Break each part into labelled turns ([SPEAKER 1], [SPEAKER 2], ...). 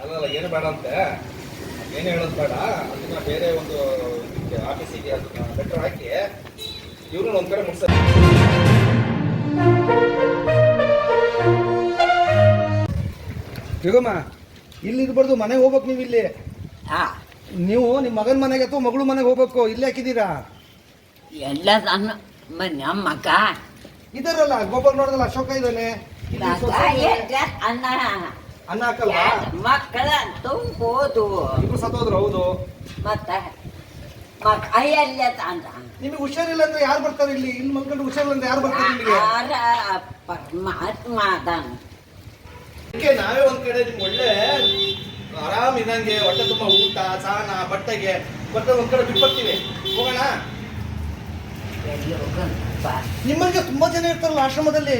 [SPEAKER 1] ಅಲ್ಲಲ್ಲ ಏನು ಬೇಡ ಅಂತೆ. ಏನು ಹೇಳೋದು ಬೇಡ. ಅದನ್ನ ಬೇರೆ ಒಂದು ಆಫೀಸಿಗೆ ಅದನ್ನ ಲೆಟರ್ ಹಾಕಿ ಇವ್ರನ್ನ ಒಂದ್ ಕಡೆ ಮುಗಿಸ. ಯುಗಮ್ಮ ಇಲ್ಲಿ ಇರ್ಬಾರ್ದು ಮನೆಗೆ ಹೋಗ್ಬೇಕು ನೀವು ಇಲ್ಲಿ.
[SPEAKER 2] ಆ.
[SPEAKER 1] ನೀವು ನಿಮ್ಮ ಮಗನ ಮನೆಗೆ ಅಥವಾ ಮಗಳು ಮನೆಗೆ ಹೋಗ್ಬೇಕು ಇಲ್ಲಿ ಹಾಕಿದ್ದೀರಾ?
[SPEAKER 2] ಎಲ್ಲ ನನ್ನ ಮನೆ ಮಗ.
[SPEAKER 1] ಇದರಲ್ಲ ಗೋಪಾಲ್ ನೋಡಿದಲ್ಲ ಅಶೋಕ ಇದ್ದಾನೆ. ಇಲ್ಲಿ
[SPEAKER 2] ಅನ್ನ
[SPEAKER 1] ಅನ್ನ
[SPEAKER 2] ಮಕ್ಕಳ ಹೋದು
[SPEAKER 1] ಇಬ್ರು ಸತ್ತೋದ್ರು ಹೌದು.
[SPEAKER 2] ಮತ್ತೆ? ಮಗ ಎಲ್ಲ ಅಂತ
[SPEAKER 1] ನಿಮಗೆ ಹುಷಾರಿಲ್ಲ ಅಂದ್ರೆ ಯಾರು ಬರ್ತಾರೆ ಇಲ್ಲಿ? ಇಲ್ಲಿ ಮಲ್ಕೊಂಡು ಹುಷಾರಿಲ್ಲ ಅಂದ್ರೆ ಯಾರು ಬರ್ತಾರೆ ಇಲ್ಲಿಗೆ
[SPEAKER 2] ಆರ ಪರಮಾತ್ಮ ಅದಾನ
[SPEAKER 1] ಅದಕ್ಕೆ ನಾವೇ ಒಂದ್ ಕಡೆ ನಿಮ್ಗೆ ಒಳ್ಳೆ ಆರಾಮ್ ಇದಂಗೆ ಹೊಟ್ಟೆ ತುಂಬ ಊಟ ಸ್ನಾನ ಬಟ್ಟೆಗೆ ಬಟ್ಟೆ ಒಂದ್ ಕಡೆ ಬಿಟ್ಬರ್ತೀವಿ ಹೋಗೋಣ. ನಿಮ್ಮಂಗೆ ತುಂಬಾ ಜನ ಇರ್ತಾರಲ್ಲ ಆಶ್ರಮದಲ್ಲಿ.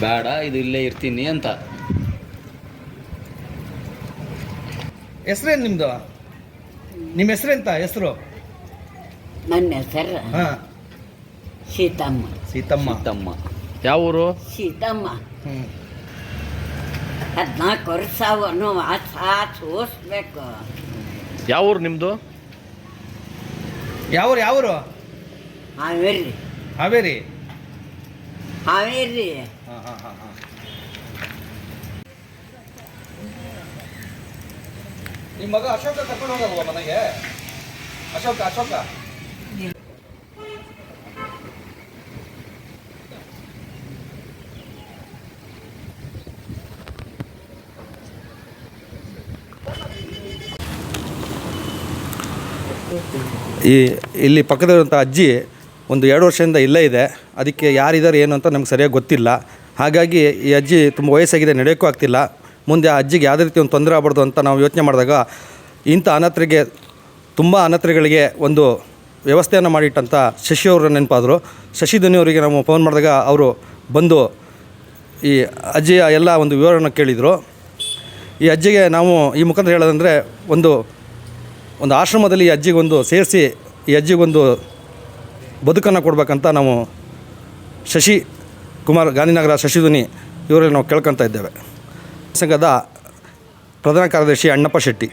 [SPEAKER 3] ಬೇಡ ಇದು ಇಲ್ಲೇ ಇರ್ತೀನಿ ಅಂತ.
[SPEAKER 1] ಹೆಸರೇನು ನಿಮ್ಮದು ನಿಮ್ಮ ಹೆಸ್ರೆಂತ ಹೆಸರು?
[SPEAKER 2] ನನ್ನ ಹೆಸರು
[SPEAKER 1] ಹಾಂ.
[SPEAKER 2] ಸೀತಮ್ಮ.
[SPEAKER 1] ಸೀತಮ್ಮ.
[SPEAKER 3] ತಮ್ಮ ಯಾವ ಊರು?
[SPEAKER 2] ಸೀತಮ್ಮ.
[SPEAKER 1] ಹ್ಮ್.
[SPEAKER 2] ಹದಿನಾಲ್ಕು ವರ್ಷ ಅವನು ಸೋಸ್ಬೇಕು.
[SPEAKER 3] ಯಾವ ಊರು ನಿಮ್ಮದು
[SPEAKER 1] ಯಾವ್ರು ಯಾವ್ರು
[SPEAKER 2] ಹಾವೇರಿ.
[SPEAKER 1] ಹಾವೇರಿ.
[SPEAKER 2] ಹಾವೇರಿ
[SPEAKER 1] ಹಾ ಹಾ ಹಾ ಹಾ ನಿಮ್ಮ ಮಗ ಅಶೋಕ ಕರ್ಕೊಂಡು ಹೋಗಲ್ವ ಮನೆಗೆ? ಅಶೋಕ ಅಶೋಕ. ಈ ಇಲ್ಲಿ ಪಕ್ಕದಲ್ಲಿರುವಂಥ ಅಜ್ಜಿ ಒಂದು ಎರಡು ವರ್ಷದಿಂದ ಇಲ್ಲೇ ಇದೆ. ಅದಕ್ಕೆ ಯಾರಿದ್ದಾರೆ ಏನು ಅಂತ ನಮ್ಗೆ ಸರಿಯಾಗಿ ಗೊತ್ತಿಲ್ಲ. ಹಾಗಾಗಿ ಈ ಅಜ್ಜಿ ತುಂಬ ವಯಸ್ಸಾಗಿದೆ, ನಡೆಯೋಕ್ಕೂ ಆಗ್ತಿಲ್ಲ. ಮುಂದೆ ಆ ಅಜ್ಜಿಗೆ ಯಾವುದೇ ರೀತಿ ಒಂದು ತೊಂದರೆ ಆಗಬಾರ್ದು ಅಂತ ನಾವು ಯೋಚನೆ ಮಾಡಿದಾಗ ಇಂಥ ಅನಾಥರಿಗೆ ತುಂಬ ಅನಾಥರಿಗಳಿಗೆ ಒಂದು ವ್ಯವಸ್ಥೆಯನ್ನು ಮಾಡಿಟ್ಟಂಥ ಶಶಿ ಅವರು ನೆನಪಾದರು. ಶಶಿ ಧ್ವನಿ ಅವರಿಗೆ ನಾವು ಫೋನ್ ಮಾಡಿದಾಗ ಅವರು ಬಂದು ಈ ಅಜ್ಜಿಯ ಎಲ್ಲ ಒಂದು ವಿವರವನ್ನು ಕೇಳಿದರು. ಈ ಅಜ್ಜಿಗೆ ನಾವು ಈ ಮುಖಾಂತರ ಹೇಳೋದಂದರೆ ಒಂದು ಒಂದು ಆಶ್ರಮದಲ್ಲಿ ಈ ಅಜ್ಜಿಗೊಂದು ಸೇರಿಸಿ ಈ ಅಜ್ಜಿಗೊಂದು ಬದುಕನ್ನು ಕೊಡಬೇಕಂತ ನಾವು ಶಶಿ ಕುಮಾರ್ ಗಾಂಧಿನಗರ ಶಶಿಧ್ವನಿ ಇವರಲ್ಲಿ ನಾವು ಕೇಳ್ಕೊತಾ ಇದ್ದೇವೆ. ಸಂಘದ ಪ್ರಧಾನ ಕಾರ್ಯದರ್ಶಿ ಅಣ್ಣಪ್ಪ ಶೆಟ್ಟಿ.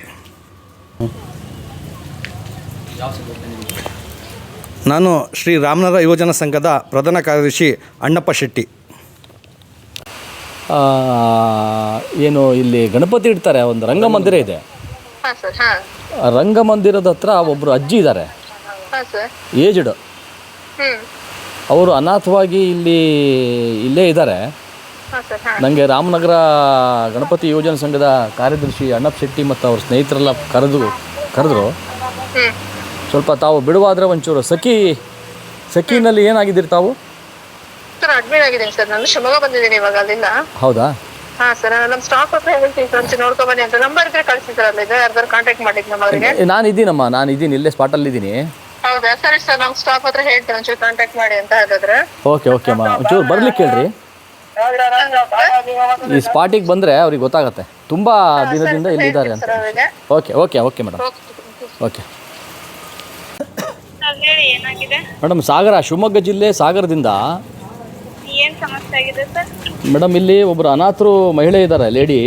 [SPEAKER 1] ನಾನು ಶ್ರೀ ರಾಮನಗರ ಯುವಜನ ಸಂಘದ ಪ್ರಧಾನ ಕಾರ್ಯದರ್ಶಿ ಅಣ್ಣಪ್ಪ ಶೆಟ್ಟಿ.
[SPEAKER 4] ಆ, ಏನು ಇಲ್ಲಿ ಗಣಪತಿ ಇಡ್ತಾರೆ ಒಂದು ರಂಗಮಂದಿರ ಇದೆ.
[SPEAKER 5] ಹಾಂ ಸರ್ ಹಾಂ.
[SPEAKER 4] ರಂಗಮಂದಿರದ ಹತ್ರ ಒಬ್ಬರು ಅಜ್ಜಿ ಇದ್ದಾರೆ
[SPEAKER 5] ಹಾಂ ಸರ್.
[SPEAKER 4] ಏಜ್ಡ್. ಅವರು ಅನಾಥವಾಗಿ ಇಲ್ಲಿ ಇಲ್ಲೇ ಇದ್ದಾರೆ ನನಗೆ ರಾಮನಗರ ಗಣಪತಿ ಯೋಜನಾ ಸಂಘದ ಕಾರ್ಯದರ್ಶಿ ಅಣ್ಣಪ್ಪ ಶೆಟ್ಟಿ ಮತ್ತು ಅವ್ರ ಸ್ನೇಹಿತರೆಲ್ಲ ಕರೆದು ಕರೆದ್ರು. ಸ್ವಲ್ಪ ತಾವು ಬಿಡುವಾದ್ರೆ ಒಂಚೂರು ಸಖಿ ಸಖಿನಲ್ಲಿ ಏನಾಗಿದ್ದೀರಿ ತಾವು?
[SPEAKER 5] ಸರ್ ಅಡ್ಮಿಟ್ ಆಗಿದ್ದೀನಿ ಸರ್. ನಾನು ಶಿವಮೊಗ್ಗ ಬಂದಿದ್ದೀನಿ ಇವಾಗ ಅಲ್ಲಿಂದ.
[SPEAKER 4] ಹೌದಾ?
[SPEAKER 5] ಹಾ ಸರ್ ನಮ್ಮ ಸ್ಟಾಫ್ ಹತ್ರ ಹೇಳ್ತೀನಿ ಸರ್ ಒಂಚೂರು ನೋಡ್ಕೊ ಬನ್ನಿ ಅಂತ. ನಂಬರ್ ಇದ್ರೆ ಕಳಿಸಿ ಸರ್ ಅಲ್ಲಿದೆ ಯಾರ್ದಾರು ಕಾಂಟ್ಯಾಕ್ಟ್ ಮಾಡಿದ್ದು ನಮ್ಮ ಅವರಿಗೆ.
[SPEAKER 4] ನಾನು ಇದ್ದೀನಮ್ಮ ನಾನು ಇದ್ದೀನಿ ಇಲ್ಲೇ ಸ್ಪಾಟಲ್ಲಿ ಇದ್ದೀನಿ.
[SPEAKER 5] ಹೌದಾ? ಸರಿ ಸರ್ ನಮ್ಮ ಸ್ಟಾಫ್ ಹತ್ರ ಹೇಳ್ತೀನಿ ಒಂಚೂರು ಕಾಂಟ್ಯಾಕ್ಟ್ ಮಾಡಿ ಅಂತ ಹಾಗಾದ್ರೆ.
[SPEAKER 4] ಓಕೆ ಓಕೆ ಅಮ್ಮ. ಒಂಚೂರು ಬರ್ಲಿಕ್ಕೆ ಹೇಳ್ರಿ. ಈ ಸ್ಪಾಟಿಗೆ ಬಂದರೆ ಅವ್ರಿಗೆ ಗೊತ್ತಾಗತ್ತೆ. ತುಂಬ ದಿನದಿಂದ ಇಲ್ಲಿದ್ದಾರೆ ಅಂತ. Okay okay okay madam okay madam Sagara Shivamogga ಜಿಲ್ಲೆ ಸಾಗರದಿಂದ ಮೇಡಮ್ ಇಲ್ಲಿ ಒಬ್ಬರು ಅನಾಥರು ಮಹಿಳೆ ಇದ್ದಾರೆ ಲೇಡಿ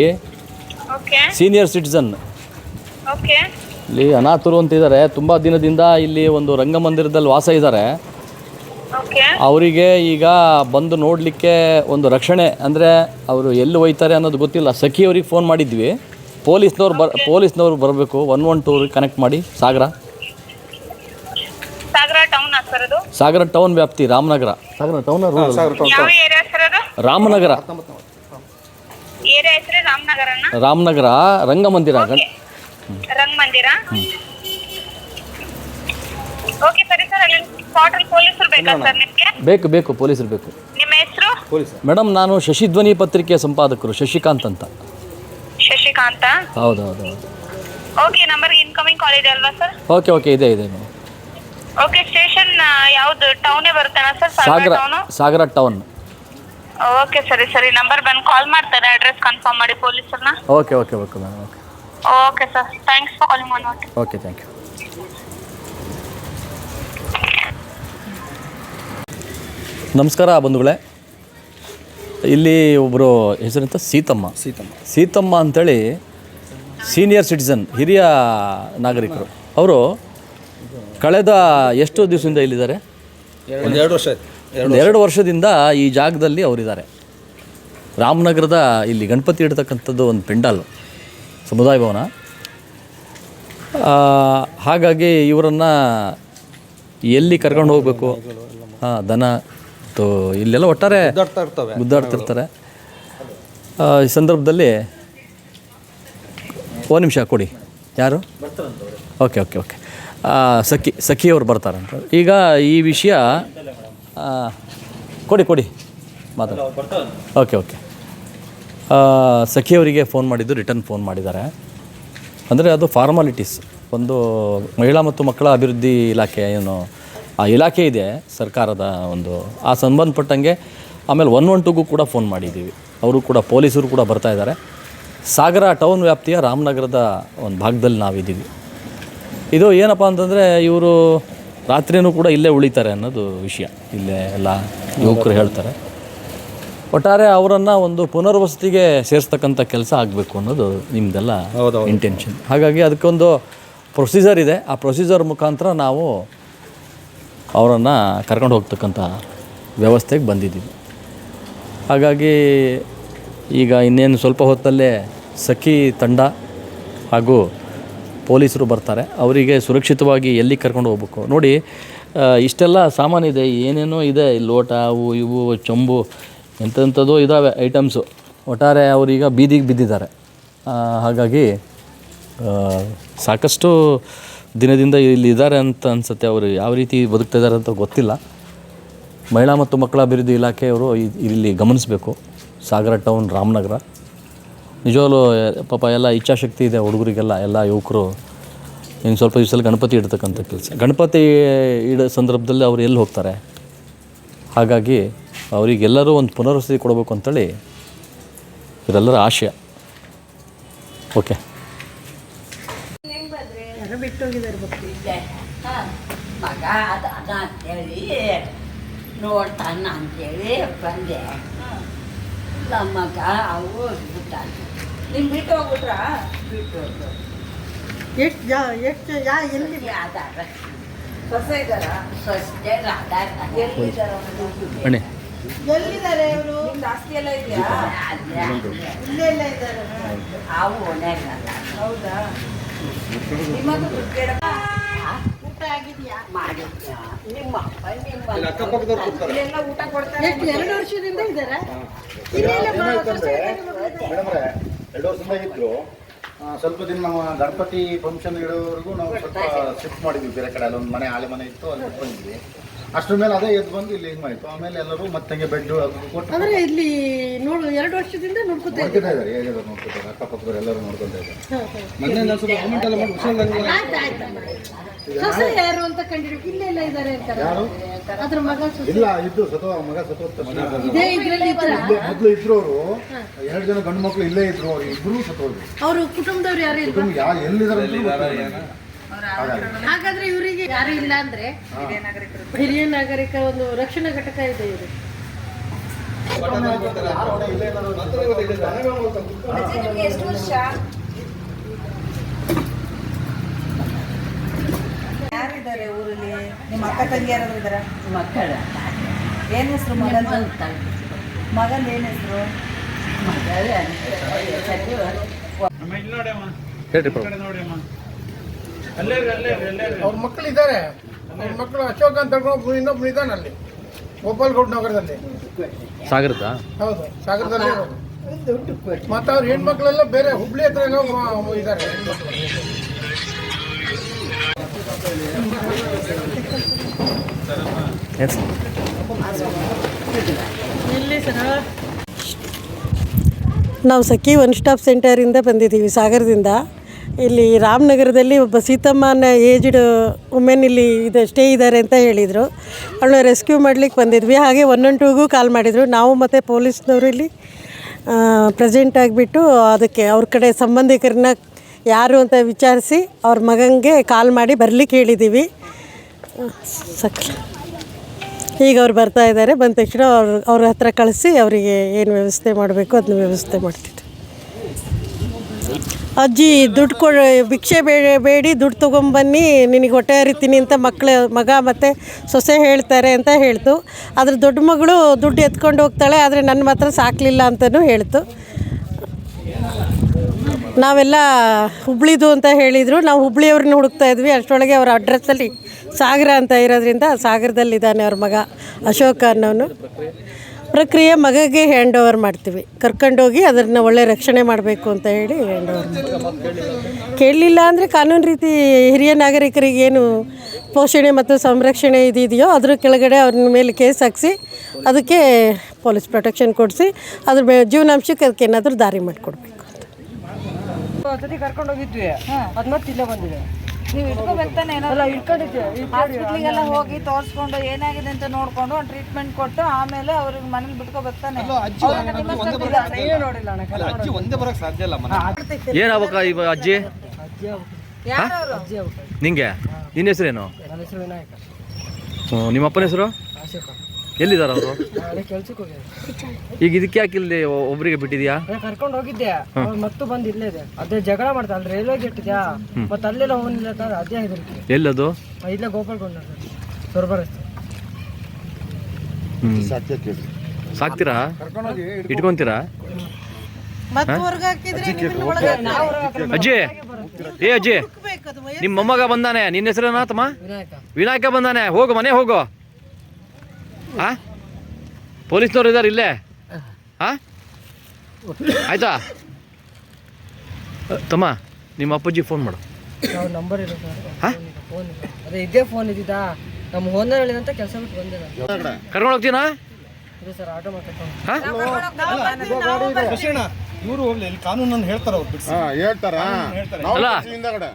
[SPEAKER 4] ಸೀನಿಯರ್ ಸಿಟಿಸನ್ ಇಲ್ಲಿ ಅನಾಥರು ಅಂತ ಇದ್ದಾರೆ. ತುಂಬ ದಿನದಿಂದ ಇಲ್ಲಿ ಒಂದು ರಂಗಮಂದಿರದಲ್ಲಿ ವಾಸ ಇದ್ದಾರೆ. ಅವರಿಗೆ ಈಗ ಬಂದು ನೋಡಲಿಕ್ಕೆ ಒಂದು ರಕ್ಷಣೆ ಅಂದರೆ ಅವರು ಎಲ್ಲಿ ಹೋಯ್ತಾರೆ ಅನ್ನೋದು ಗೊತ್ತಿಲ್ಲ. ಸಖಿ ಅವ್ರಿಗೆ ಫೋನ್ ಮಾಡಿದ್ವಿ. ಪೊಲೀಸ್ನವ್ರು ಬರ್ ಪೊಲೀಸ್ನವ್ರು ಬರಬೇಕು. ಒನ್ ಒನ್ ಟೂರಿಗೆ ಕನೆಕ್ಟ್ ಮಾಡಿ. Sagara.
[SPEAKER 5] Sagara town sir
[SPEAKER 4] Sagara town ವ್ಯಾಪ್ತಿ ರಾಮನಗರ. ಸಾಗರ ಟೌನ್
[SPEAKER 5] ಯಾವ ಏರಿಯಾ ಸರ್
[SPEAKER 4] ರಾಮನಗರ.
[SPEAKER 5] ಏರಿಯಾ ಹೆಸರು ರಾಮನಗರನ?
[SPEAKER 4] ರಾಮನಗರ ರಂಗಮಂದಿರ. ಗಣ
[SPEAKER 5] ಅಲ್ಲಿ ಪೊಲೀಸರು ಬೇಕಾ ಸರ್ ನಿಮಗೆ?
[SPEAKER 4] ಬೇಕು ಬೇಕು ಪೊಲೀಸರು ಬೇಕು.
[SPEAKER 5] ನಿಮ್ಮ ಹೆಸರು?
[SPEAKER 4] ಮೇಡಮ್ ನಾನು ಶಶಿಧ್ವನಿ ಪತ್ರಿಕೆಯ ಸಂಪಾದಕರು ಶಶಿಕಾಂತ್ ಅಂತ.
[SPEAKER 5] ಶಶಿಕಾಂತ?
[SPEAKER 4] ಹೌದು ಹೌದು ಹೌದು.
[SPEAKER 5] ಓಕೆ ನಂಬರ್ ಇನ್ಕಮಿಂಗ್ ಕಾಲ್ ಇದೆ ಅಲ್ವಾ ಸರ್?
[SPEAKER 4] ಓಕೆ ಓಕೆ ಇದೆ ಇದೆ ಮೇಡಮ್.
[SPEAKER 5] ಓಕೆ ಸ್ಟೇಷನ್ ಯಾವ್ದು ಟೌನೇ ಬರುತ್ತೇನಾ sir?
[SPEAKER 4] Sagara
[SPEAKER 5] Sagara town
[SPEAKER 4] Sagara town
[SPEAKER 5] okay ಸರಿ ಸರಿ. ನಂಬರ್ ಬಂದು ಕಾಲ್ ಮಾಡ್ತಾರೆ. ಅಡ್ರೆಸ್ ಕನ್ಫರ್ಮ್ ಮಾಡಿ ಪೊಲೀಸರನ್ನ.
[SPEAKER 4] Okay okay okay madam okay
[SPEAKER 5] okay sir thanks for calling one
[SPEAKER 4] okay thank you ನಮಸ್ಕಾರ ಬಂಧುಗಳೇ. ಇಲ್ಲಿ ಒಬ್ಬರು ಹೆಸರಂತ ಸೀತಮ್ಮ.
[SPEAKER 1] ಸೀತಮ್ಮ.
[SPEAKER 4] ಸೀತಮ್ಮ ಅಂಥೇಳಿ ಸೀನಿಯರ್ ಸಿಟಿಸನ್ ಹಿರಿಯ ನಾಗರಿಕರು. ಅವರು ಕಳೆದ ಎಷ್ಟು ದಿವಸದಿಂದ ಇಲ್ಲಿದ್ದಾರೆ?
[SPEAKER 1] ಒಂದು ಎರಡು ವರ್ಷ ಆಯ್ತು.
[SPEAKER 4] ಒಂದು ಎರಡು ವರ್ಷದಿಂದ ಈ ಜಾಗದಲ್ಲಿ ಅವರಿದ್ದಾರೆ. ರಾಮನಗರದ ಇಲ್ಲಿ ಗಣಪತಿ ಇಡ್ತಕ್ಕಂಥದ್ದು ಒಂದು ಪೆಂಡಾಲು ಸಮುದಾಯ ಭವನ. ಹಾಗಾಗಿ ಇವರನ್ನು ಎಲ್ಲಿ ಕರ್ಕೊಂಡು ಹೋಗಬೇಕು? ಹಾಂ ದನ ಮತ್ತು ಇಲ್ಲೆಲ್ಲ ಒಟ್ಟಾರೆ
[SPEAKER 1] ಮುದ್ದಾಡ್ತಿರ್ತಾರೆ
[SPEAKER 4] ಗುದ್ದಾಡ್ತಿರ್ತಾರೆ ಈ ಸಂದರ್ಭದಲ್ಲಿ ಒಂದು ನಿಮಿಷ ಕೊಡಿ. ಯಾರು? Okay okay okay. ಸಖಿ ಸಖಿಯವರು ಬರ್ತಾರಂತ ಈಗ ಈ ವಿಷಯ ಕೊಡಿ ಕೊಡಿ. ಮಾತಾಡಿ. Okay okay. ಸಖಿಯವರಿಗೆ ಫೋನ್ ಮಾಡಿದ್ದು ರಿಟರ್ನ್ ಫೋನ್ ಮಾಡಿದ್ದಾರೆ. ಅಂದರೆ ಅದು ಫಾರ್ಮಾಲಿಟೀಸ್. ಒಂದು ಮಹಿಳಾ ಮತ್ತು ಮಕ್ಕಳ ಅಭಿವೃದ್ಧಿ ಇಲಾಖೆ ಏನು ಆ ಇಲಾಖೆ ಇದೆ ಸರ್ಕಾರದ ಒಂದು. ಆ ಸಂಬಂಧಪಟ್ಟಂಗೆ ಆಮೇಲೆ ಒನ್ ಒನ್ ಟೂಗೂ ಕೂಡ ಫೋನ್ ಮಾಡಿದ್ದೀವಿ. ಅವರು ಕೂಡ ಪೊಲೀಸರು ಕೂಡ ಬರ್ತಾ ಇದ್ದಾರೆ. ಸಾಗರ ಟೌನ್ ವ್ಯಾಪ್ತಿಯ ರಾಮನಗರದ ಒಂದು ಭಾಗದಲ್ಲಿ ನಾವಿದ್ದೀವಿ. ಇದು ಏನಪ್ಪ ಅಂತಂದರೆ ಇವರು ರಾತ್ರಿಯೂ ಕೂಡ ಇಲ್ಲೇ ಉಳಿತಾರೆ ಅನ್ನೋದು ವಿಷಯ. ಇಲ್ಲೇ ಎಲ್ಲ ಯುವಕರು ಹೇಳ್ತಾರೆ. ಒಟ್ಟಾರೆ ಅವರನ್ನು ಒಂದು ಪುನರ್ವಸತಿಗೆ ಸೇರಿಸ್ತಕ್ಕಂಥ ಕೆಲಸ ಆಗಬೇಕು ಅನ್ನೋದು ನಿಮ್ಮದೆಲ್ಲ ಇಂಟೆನ್ಷನ್ ಹಾಗಾಗಿ ಅದಕ್ಕೊಂದು ಪ್ರೊಸೀಜರ್ ಇದೆ. ಆ ಪ್ರೊಸೀಜರ್ ಮುಖಾಂತರ ನಾವು ಅವರನ್ನು ಕರ್ಕೊಂಡು ಹೋಗ್ತಕ್ಕಂಥ ವ್ಯವಸ್ಥೆಗೆ ಬಂದಿದ್ದೀವಿ. ಹಾಗಾಗಿ ಈಗ ಇನ್ನೇನು ಸ್ವಲ್ಪ ಹೊತ್ತಲ್ಲೇ ಸಖಿ ತಂಡ ಹಾಗೂ ಪೊಲೀಸರು ಬರ್ತಾರೆ. ಅವರಿಗೆ ಸುರಕ್ಷಿತವಾಗಿ ಎಲ್ಲಿ ಕರ್ಕೊಂಡು ಹೋಗ್ಬೇಕು? ನೋಡಿ ಇಷ್ಟೆಲ್ಲ ಸಾಮಾನು ಇದೆ. ಏನೇನೋ ಇದೆ. ಲೋಟ, ಅವು ಇವು, ಚೊಂಬು ಎಂಥದ್ದು ಇದ್ದಾವೆ ಐಟಮ್ಸು. ಒಟ್ಟಾರೆ ಅವರೀಗ ಬೀದಿಗೆ ಬಿದ್ದಿದ್ದಾರೆ. ಹಾಗಾಗಿ ಸಾಕಷ್ಟು ದಿನದಿಂದ ಇಲ್ಲಿ ಇದ್ದಾರೆ ಅಂತ ಅನ್ಸುತ್ತೆ. ಅವರು ಯಾವ ರೀತಿ ಬದುಕ್ತಾ ಇದ್ದಾರೆ ಅಂತ ಗೊತ್ತಿಲ್ಲ. ಮಹಿಳಾ ಮತ್ತು ಮಕ್ಕಳ ಅಭಿವೃದ್ಧಿ ಇಲಾಖೆಯವರು ಇಲ್ಲಿ ಗಮನಿಸಬೇಕು. ಸಾಗರ ಟೌನ್, ರಾಮನಗರ. ನಿಜವಾಗ್ಲೂ, ಪಾಪ ಎಲ್ಲ ಇಚ್ಛಾಶಕ್ತಿ ಇದೆ ಹುಡುಗರಿಗೆಲ್ಲ, ಎಲ್ಲ ಯುವಕರು. ಇನ್ನು ಸ್ವಲ್ಪ ದಿವಸದಲ್ಲಿ ಗಣಪತಿ ಇಡ್ತಕ್ಕಂಥ ಕೆಲಸ. ಗಣಪತಿ ಇಡೋ ಸಂದರ್ಭದಲ್ಲಿ ಅವ್ರು ಎಲ್ಲಿ ಹೋಗ್ತಾರೆ? ಹಾಗಾಗಿ ಅವರಿಗೆಲ್ಲರೂ ಒಂದು ಪುನರ್ವಸತಿ ಕೊಡಬೇಕು ಅಂತೇಳಿ ಇದೆಲ್ಲರ ಆಶಯ. ಓಕೆ.
[SPEAKER 2] ಇದೆ ಭಕ್ತಿ ಮಗ ಅದ ಅದ ಅಂತೇಳಿ ನೋಡ್ತಾನ ಅಂತೇಳಿ ಬಂದೆ. ನಮ್ಮ ಮಗ ಅವು ಬಿಟ್ಟಾನ ನಿಮ್ಗೆ ಬಿಟ್ಟು ಹೋಗ್ಬಿಟ್ರ? ಬಿಟ್ಟು
[SPEAKER 6] ಎಷ್ಟು ಯಾ ಎಷ್ಟು ಯಾ ಎಲ್ಲಿ?
[SPEAKER 2] ಅದಾರ
[SPEAKER 6] ಸೊಸೆ ಇದ್ದಾರ?
[SPEAKER 2] ಸೊಸೆ ಅದಾರ
[SPEAKER 4] ಬನ್ನಿ
[SPEAKER 6] ಎಲ್ಲಿದ್ದಾರೆ ಇವರು ಜಾಸ್ತಿ ಎಲ್ಲ ಇದೆಯಾ? ಇಲ್ಲೇ ಎಲ್ಲ ಇದ್ದಾರೆ.
[SPEAKER 2] ಅವು ಓಣ್ಯಾಗಲ್ಲ
[SPEAKER 6] ಹೌದಾ? ನಿಮ್ಮದು ದುಡ್ಡು ಊಟ ಆಗಿದೆಯಾ?
[SPEAKER 2] ಮಾಡಿದ್ಯ? ನಿಮ್ಮ ಅಪ್ಪ ನಿಮ್ಮ
[SPEAKER 1] ಅಕ್ಕಪಕ್ಕದವ್ರು ಕೊಡ್ತಾರೆ.
[SPEAKER 6] ಇಲ್ಲೆಲ್ಲ ಊಟ ಕೊಡ್ತಾರೆ ಎಷ್ಟು ಎರಡು ವರ್ಷದಿಂದ ಇದ್ದಾರೆ?
[SPEAKER 7] ಎರಡು ವರ್ಷದಿಂದ ಇದ್ರು. ಸ್ವಲ್ಪ ದಿನ ನಾವು ಗಣಪತಿ ಫಂಕ್ಷನ್ ಇಡೋವರೆಗೂ ನಾವು ಸ್ವಲ್ಪ ಶಿಫ್ಟ್ ಮಾಡಿದ್ವಿ. ಬೇರೆ ಕಡೆ ಅಲ್ಲೊಂದು ಮನೆ ಆಲೆ ಮನೆ ಇತ್ತು ಅಲ್ಲಿ ಬಂದ್ವಿ ಅಷ್ಟ್ರ ಮೇಲೆ ಅದೇ ಎದ್ದು ಬಂದು ಇಲ್ಲಿ ಹಿಂಗೆ ಮಾಡಿತ್ತು ಆಮೇಲೆ ಎಲ್ಲರೂ ಮತ್ತೆ ಬೆಡ್ ಕೊಟ್ಟು
[SPEAKER 6] ಅಂದ್ರೆ ಇಲ್ಲಿ ನೋಡು ಎರಡು ವರ್ಷದಿಂದ ನೋಡ್ಕೊತಾ
[SPEAKER 7] ನೋಡ್ಕೊತಾ ಇದ್ದಾರೆ ಹೇಗಿದ್ದಾರೆ ನೋಡ್ಕೊತಾರೆ ಅಕ್ಕಪಕ್ಕದವ್ರು ಎಲ್ಲರೂ ನೋಡ್ಕೊತಾ ಇದ್ದಾರೆ.
[SPEAKER 1] ಮೊನ್ನೆ ನಾನು ಸ್ವಲ್ಪ ಗಮನ ಎಲ್ಲ ಮಾಡಿ
[SPEAKER 6] ಯಾರು? ಅಂತ ಕಂಡಿಡ್ಬೇಕು ಇಲ್ಲೆಲ್ಲ ಇದ್ದಾರೆ ಅಂತಾರೆ.
[SPEAKER 7] ಯಾರು?
[SPEAKER 6] ಅದ್ರ ಮಗ
[SPEAKER 7] ಇಲ್ಲ ಇದ್ದು ಸತೋ ಮಗ ಸತೋತ್
[SPEAKER 6] ಇದೇ ಇದ್ರಲ್ಲಿ ಇದ್ರ?
[SPEAKER 7] ಮೊದಲು ಇದ್ರು ಅವರು ಎರಡು ಜನ ಗಂಡು ಮಕ್ಕಳು ಇಲ್ಲೇ ಇದ್ರು ಅವ್ರು ಇಬ್ರು ಸತೋದ್ರು
[SPEAKER 6] ಅವರು ಕುಟುಂಬದವ್ರು ಯಾರು
[SPEAKER 7] ಕುಟುಂಬ ಯಾರು ಎಲ್ಲಿದ್ದಾರೆ
[SPEAKER 6] ಹಾಗಾದ್ರೆ ಇವರಿಗೆ ಯಾರು ಇಲ್ಲ ಅಂದ್ರೆ ಹಿರಿಯ ನಾಗರಿಕ ಒಂದು ರಕ್ಷಣಾ ಘಟಕ ಇದೆ ಇವರು
[SPEAKER 8] ಯಾರಿದ್ದಾರೆ ಊರಲ್ಲಿ? ನಿಮ್ಮ ಅಕ್ಕ ತಂಗಿ ಯಾರಾದ್ರೂ ಇದ್ದಾರಾ?
[SPEAKER 2] ಮಕ್ಕಳ.
[SPEAKER 8] ಏನ್ ಹೆಸರು ಮಗನ?
[SPEAKER 2] ಮಗನ್
[SPEAKER 8] ಮಗನ ಏನ್ ಹೆಸರು?
[SPEAKER 4] ಹೇಳ್ರಿ ಅಲ್ಲೇ
[SPEAKER 9] ಅವ್ರ ಮಕ್ಕಳು ಅವ್ರ ಮಕ್ಕಳು ಅಶೋಕ್ ಅಂತ ಹೇಳ್ಕೊಂಡು ಇನ್ನೊಬ್ಬ ಇದ್ದಾನೆ ಅಲ್ಲಿ. ಗೋಪಾಲ್ಗೌಡ ನಗರದಲ್ಲಿ.
[SPEAKER 4] ಸಾಗರದಾ?
[SPEAKER 9] ಹೌದು ಸಾಗರದಲ್ಲಿ ಇರೋದು. ಮತ್ತೆ ಅವ್ರ ಹೆಣ್ಮಕ್ಳೆಲ್ಲ ಬೇರೆ ಹುಬ್ಳಿ ಹತ್ರ ಏನೋ ಮ- ಇದ್ದಾರೆ ಹೆಣ್ಮಕ್ಳು
[SPEAKER 4] ಎಸ್
[SPEAKER 6] ನಾವು ಸಖಿ ಒನ್ ಸ್ಟಾಪ್ ಸೆಂಟರಿಂದ ಬಂದಿದ್ದೀವಿ ಸಾಗರದಿಂದ. ಇಲ್ಲಿ ರಾಮನಗರದಲ್ಲಿ ಒಬ್ಬ ಸೀತಮ್ಮನ ಏಜ್ಡ್ ವುಮೆನ್ ಇಲ್ಲಿ ಇದು ಸ್ಟೇ ಇದ್ದಾರೆ ಅಂತ ಹೇಳಿದರು. ಅವಳು ರೆಸ್ಕ್ಯೂ ಮಾಡ್ಲಿಕ್ಕೆ ಬಂದಿದ್ವಿ. ಹಾಗೆ ಒನ್ ಒನ್ ಟೂಗೂ ಕಾಲ್ ಮಾಡಿದರು. ನಾವು ಮತ್ತು ಪೊಲೀಸ್ನವರು ಇಲ್ಲಿ ಪ್ರೆಸೆಂಟ್ ಆಗಿಬಿಟ್ಟು ಅದಕ್ಕೆ ಅವ್ರ ಕಡೆ ಸಂಬಂಧಿಕರನ್ನ ಯಾರು ಅಂತ ವಿಚಾರಿಸಿ ಅವ್ರ ಮಗನಿಗೆ ಕಾಲ್ ಮಾಡಿ ಬರಲಿಕ್ಕೆ ಹೇಳಿದ್ದೀವಿ ಸಕ್ಲ. ಈಗ ಅವ್ರು ಬರ್ತಾ ಇದ್ದಾರೆ. ಬಂದ ತಕ್ಷಣ ಅವ್ರ ಅವ್ರ ಹತ್ರ ಕಳಿಸಿ ಅವರಿಗೆ ಏನು ವ್ಯವಸ್ಥೆ ಮಾಡಬೇಕು ಅದನ್ನ ವ್ಯವಸ್ಥೆ ಮಾಡ್ತಿದ್ವಿ ಅಜ್ಜಿ ದುಡ್ಡು ಕೊ ಭಿಕ್ಷೆ ಬೇಡ ಬೇಡಿ, ದುಡ್ಡು ತೊಗೊಂಬನ್ನಿ, ನಿನಗೆ ಹೊಟ್ಟೆ ಹರಿತೀನಿ ಅಂತ ಮಕ್ಕಳು ಮಗ ಮತ್ತು ಸೊಸೆ ಹೇಳ್ತಾರೆ ಅಂತ ಹೇಳ್ತು. ಆದರೆ ದೊಡ್ಡ ಮಗಳು ದುಡ್ಡು ಎತ್ಕೊಂಡು ಹೋಗ್ತಾಳೆ, ಆದರೆ ನನ್ನ ಮಾತ್ರ ಸಾಕಲಿಲ್ಲ ಅಂತಲೂ ಹೇಳ್ತು. ನಾವೆಲ್ಲ ಹುಬ್ಳಿದು ಅಂತ ಹೇಳಿದರು. ನಾವು ಹುಬ್ಳಿಯವ್ರನ್ನ ಹುಡುಕ್ತಾ ಇದ್ವಿ. ಅಷ್ಟರೊಳಗೆ ಅವರ ಅಡ್ರೆಸ್ಸಲ್ಲಿ ಸಾಗರ ಅಂತ ಇರೋದ್ರಿಂದ ಸಾಗರದಲ್ಲಿದ್ದಾನೆ ಅವ್ರ ಮಗ ಅಶೋಕ ಅನ್ನೋನು. ಪ್ರಕ್ರಿಯೆ ಮಗಗೆ ಹ್ಯಾಂಡ್ ಓವರ್ ಮಾಡ್ತೀವಿ ಕರ್ಕೊಂಡೋಗಿ ಅದನ್ನು ಒಳ್ಳೆ ರಕ್ಷಣೆ ಮಾಡಬೇಕು ಅಂತ ಹೇಳಿ ಹ್ಯಾಂಡ್ ಓವರ್ ಮಾಡ್ತೀವಿ. ಕೇಳಲಿಲ್ಲ ಅಂದರೆ ಕಾನೂನು ರೀತಿ ಹಿರಿಯ ನಾಗರಿಕರಿಗೆ ಏನು ಪೋಷಣೆ ಮತ್ತು ಸಂರಕ್ಷಣೆ ಇದೆಯೋ ಅದ್ರ ಕೆಳಗಡೆ ಅವ್ರ ಮೇಲೆ ಕೇಸ್ ಹಾಕಿಸಿ, ಅದಕ್ಕೆ ಪೊಲೀಸ್ ಪ್ರೊಟೆಕ್ಷನ್ ಕೊಡಿಸಿ, ಅದ್ರ ಜೀವನಾಂಶಕ್ಕೆ ಅದಕ್ಕೆ ಏನಾದರೂ ದಾರಿ ಮಾಡಿಕೊಡ್ಬೇಕು
[SPEAKER 10] ಅಂತ. ಕರ್ಕೊಂಡು ಹೋಗಿದ್ವಿ. ಅದ್ ಮತ್ತೆ ಬಂದಿದೆ.
[SPEAKER 8] ನೀವು ಇಟ್ಕೋಬೇಕು ಬರ್ತಾನೆ
[SPEAKER 10] ಅಲ್ಲ ಇಟ್ಕೊಂಡಿದ್ದೆ
[SPEAKER 8] ಹಾಸ್ಪಿಟ್ಲಿಗೆಲ್ಲ ಹೋಗಿ ತೋರಿಸ್ಕೊಂಡು ಏನಾಗಿದೆ ಅಂತ ನೋಡ್ಕೊಂಡು ಒಂದು ಟ್ರೀಟ್ಮೆಂಟ್ ಕೊಟ್ಟು ಆಮೇಲೆ ಅವ್ರಿಗೆ ಮನೇಲಿ ಬಿಟ್ಕೊ ಬರ್ತಾನೆ. ಅವ್ರನ್ನ ನಿಮ್ಮ ಹತ್ರ ಬಿಡಲ್ಲ.
[SPEAKER 10] ಏನು ನೋಡಿಲ್ಲ ಅಣ್ಣ
[SPEAKER 1] ಅಜ್ಜಿ ಒಂದೇ ಬರೋಕ್ಕೆ ಸಾಧ್ಯ ಇಲ್ಲ
[SPEAKER 3] ಏನಾಗ್ಬೇಕ ಇವ ಅಜ್ಜಿ?
[SPEAKER 8] ಯಾರು
[SPEAKER 3] ನಿಂಗೆ? ನಿನ್ನ ಹೆಸರೇನು? ಅಪ್ಪನ ಹೆಸರು? ಎಲ್ಲಿದ್ದಾರೆ ಅವರು?
[SPEAKER 10] ಕೆಲ್ಸಕ್ಕೆ
[SPEAKER 3] ಈಗ ಇದಕ್ಕೆ ಯಾಕೆ ಒಬ್ಬರಿಗೆ ಬಿಟ್ಟಿದ್ಯಾ?
[SPEAKER 10] ಕರ್ಕೊಂಡು ಹೋಗಿದ್ದೆ. ಅವ್ರು ಮತ್ತು ಬಂದು ಇಲ್ಲೇ ಇದೆ. ಅದೇ ಜಗಳ ಮಾಡ್ತಾ ಅಲ್ಲಿ ರೈಲ್ವೆ ಗೇಟ್ ಇದೆಯಾ? ಮತ್ತೆ ಅಲ್ಲೆಲ್ಲ ಹೋಗಿಲ್ಲ ಅಂತಂದ್ರೆ ಅದೇ ಹೆದರಿಕೆ
[SPEAKER 3] ಎಲ್ಲದು?
[SPEAKER 10] ಇಲ್ಲೇ ಗೋಪಾಲ್ಗೊಂಡ ಸೊರಬ ರಸ್ತೆ
[SPEAKER 3] ಸಾಕ್ತೀರಾ? ಇಟ್ಕೊಂತೀರಾ?
[SPEAKER 6] ಮತ್ತೆ ಹೊರ್ಗೆ ಹಾಕಿದ್ರೆ ನಿಮ್ಮನ್ನ ಒಳಗೆ
[SPEAKER 3] ಅಜ್ಜಿ! ಏ ಅಜ್ಜಿ! ನಿಮ್ಮ ಮೊಮ್ಮಗ ಬಂದಾನೆ ನಿನ್ನ ಹೆಸರೇನಾ ತಮ್ಮ
[SPEAKER 10] ವಿನಾಯಕ.
[SPEAKER 3] ವಿನಾಯಕ ಬಂದಾನೆ ಹೋಗು ಮನೆ ಹೋಗು. ಆ? ಪೊಲೀಸ್ನವ್ರು ಇದ್ದಾರೆ ಇಲ್ಲೇ? ಹಾಂ ಆಯ್ತಾ? ತಮ್ಮ ನಿಮ್ಮ ಅಪ್ಪಾಜಿ ಫೋನ್ ಮಾಡು.
[SPEAKER 10] ನಾವು ನಂಬರ್
[SPEAKER 3] ಹಾ?
[SPEAKER 10] ಫೋನ್ ಅದೇ ಇದೇ ಫೋನ್ ಇದ್ದಿದ್ದಾ? ನಮ್ಮ ಓನರ್ ಹೇಳಿದಂತ ಕೆಲಸ ಬಿಟ್ಟು ಬಂದೆ ನಾನು.
[SPEAKER 3] ಕರ್ಕೊಂಡು ಹೋಗ್ತೀನಾ?
[SPEAKER 10] ಇದು ಸರ್ ಆಟೋ ಮಾಡ್ಕೊಂಡು
[SPEAKER 3] ಹಾ
[SPEAKER 1] ಇವರು ಹೋಗ್ಲಿ ಇಲ್ಲಿ ಕಾನೂನನ್ನು ಹೇಳ್ತಾರೆ ಅವ್ರು ಬಿಡಿಸಿ.
[SPEAKER 7] ಹಾಂ ಹೇಳ್ತಾರಾ? ನಾವು
[SPEAKER 3] ಅಲ್ಲ
[SPEAKER 7] ಬರ್ತೀವಿ ಹಿಂದಗಡೆ.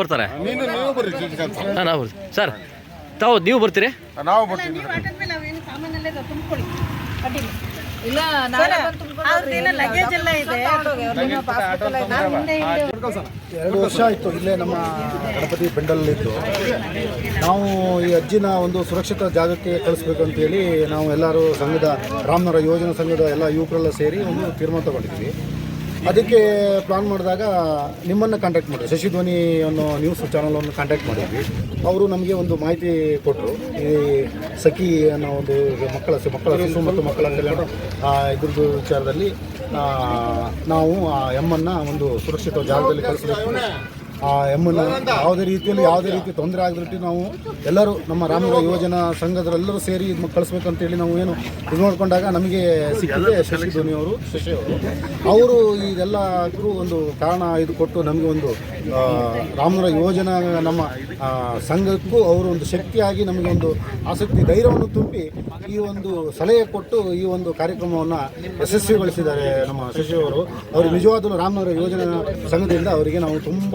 [SPEAKER 3] ಬರ್ತಾರೆ.
[SPEAKER 7] ನೀನು ನೀವು ಬರ್ರಿ
[SPEAKER 3] ಹಾಂ ಸರ್ ತಾವು ನೀವು ಬರ್ತೀರಿ?
[SPEAKER 7] ನಾವು ಬರ್ತೀವಿ
[SPEAKER 8] ಇಲ್ಲ ನಾಳೆ ಬಂದು ತುಂಬ್ಕೊಂಡು
[SPEAKER 6] ಲಗೇಜ್ ಎಲ್ಲ ಇದೆ.
[SPEAKER 7] ಎರಡು ವರ್ಷ ಆಯಿತು. ಇಲ್ಲೇ ನಮ್ಮ ಗಣಪತಿ ಬೆಂಡಲ್ಲಿದ್ದು ನಾವು ಈ ಅಜ್ಜಿನ ಒಂದು ಸುರಕ್ಷಿತ ಜಾಗಕ್ಕೆ ಕಳಿಸ್ಬೇಕು ಅಂತೇಳಿ ನಾವು ಎಲ್ಲರೂ ಸಂಘದ ರಾಮನಗರ ಯೋಜನಾ ಸಂಘದ ಎಲ್ಲ ಯುವಕರೆಲ್ಲ ಸೇರಿ ಒಂದು ತೀರ್ಮಾನ ತಗೊಂಡಿದ್ವಿ. ಅದಕ್ಕೆ ಪ್ಲಾನ್ ಮಾಡಿದಾಗ ನಿಮ್ಮನ್ನು ಕಾಂಟ್ಯಾಕ್ಟ್ ಮಾಡಿದ್ವಿ ಶಶಿಧ್ವನಿ ಅನ್ನೋ ನ್ಯೂಸ್ ಚಾನಲನ್ನು ಕಾಂಟ್ಯಾಕ್ಟ್ ಮಾಡಿದ್ವಿ. ಅವರು ನಮಗೆ ಒಂದು ಮಾಹಿತಿ ಕೊಟ್ಟರು ಈ ಸಖಿ ಅನ್ನೋ ಒಂದು ಮಕ್ಕಳ ಮಕ್ಕಳ ಶಿಶು ಮತ್ತು ಮಕ್ಕಳ ಕಲ್ಯಾಣ ಇದ್ರದ್ದು ವಿಚಾರದಲ್ಲಿ ನಾವು ಆ ಎಮ್ಮನ್ನು ಒಂದು ಸುರಕ್ಷಿತ ಜಾಗದಲ್ಲಿ ಕಳಿಸಬೇಕು. ಆ ಎಮ್ಮನ್ನು ಯಾವುದೇ ರೀತಿಯಲ್ಲಿ ಯಾವುದೇ ರೀತಿ ತೊಂದರೆ ಆಗದಿಟ್ಟು ನಾವು ಎಲ್ಲರೂ ನಮ್ಮ ರಾಮನಗರ ಯೋಜನಾ ಸಂಘದರೆಲ್ಲರೂ ಸೇರಿ ಇದು ಕಳಿಸ್ಬೇಕಂತೇಳಿ ನಾವು ಏನು ಇದು ನೋಡಿಕೊಂಡಾಗ ನಮಗೆ ಸಿಕ್ಕಿದೆ ಶಶಿ ಧ್ವನಿ ಅವರು. ಶಶಿ ಅವರು. ಅವರು ಇದೆಲ್ಲಕ್ಕೂ ಒಂದು ಕಾರಣ ಇದು ಕೊಟ್ಟು ನಮಗೆ ಒಂದು ರಾಮನಗರ ಯೋಜನಾ ನಮ್ಮ ಸಂಘಕ್ಕೂ ಅವರು ಒಂದು ಶಕ್ತಿಯಾಗಿ ನಮಗೆ ಒಂದು ಆಸಕ್ತಿ, ಧೈರ್ಯವನ್ನು ತುಂಬಿ ಈ ಒಂದು ಸಲಹೆ ಕೊಟ್ಟು ಈ ಒಂದು ಕಾರ್ಯಕ್ರಮವನ್ನು ಯಶಸ್ವಿಗೊಳಿಸಿದ್ದಾರೆ ನಮ್ಮ ಶಶಿ ಅವರು. ಅವರು ನಿಜವಾದ ರಾಮನಗರ ಯೋಜನಾ ಸಂಘದಿಂದ ಅವರಿಗೆ ನಾವು ತುಂಬ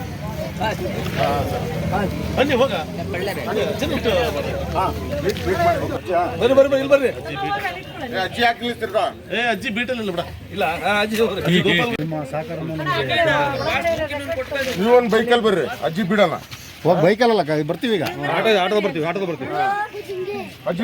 [SPEAKER 7] ಸಲ್ಲಿಸ್ತೀವಿ
[SPEAKER 1] ಬರ್ರಿ ಬರ್ರಿ ಇಲ್ಲಿ ಬರ್ರಿ.
[SPEAKER 7] ಅಜ್ಜಿ ಯಾಕೆ ನಿಲ್ಲಿಸ್ತಿರ್ತಾ?
[SPEAKER 1] ಏ ಅಜ್ಜಿ ಬೀಟಲಿಲ್ಲ ಬಿಡ. ಇಲ್ಲ ಅಜ್ಜಿ
[SPEAKER 11] ನೀವು ಒಂದು ಬೈಕಲ್ಲಿ ಬರ್ರಿ ಅಜ್ಜಿ ಬಿಡಲ್ಲ.
[SPEAKER 7] ಹೋಗಿ ಬೈಕಲ್ಲ ಬರ್ತೀವಿ ಈಗ.
[SPEAKER 1] ಆಟೋ ಆಟೋದ ಬರ್ತೀವಿ ಆಟೋ ಬರ್ತೀವಿ.
[SPEAKER 11] ಅಜ್ಜಿ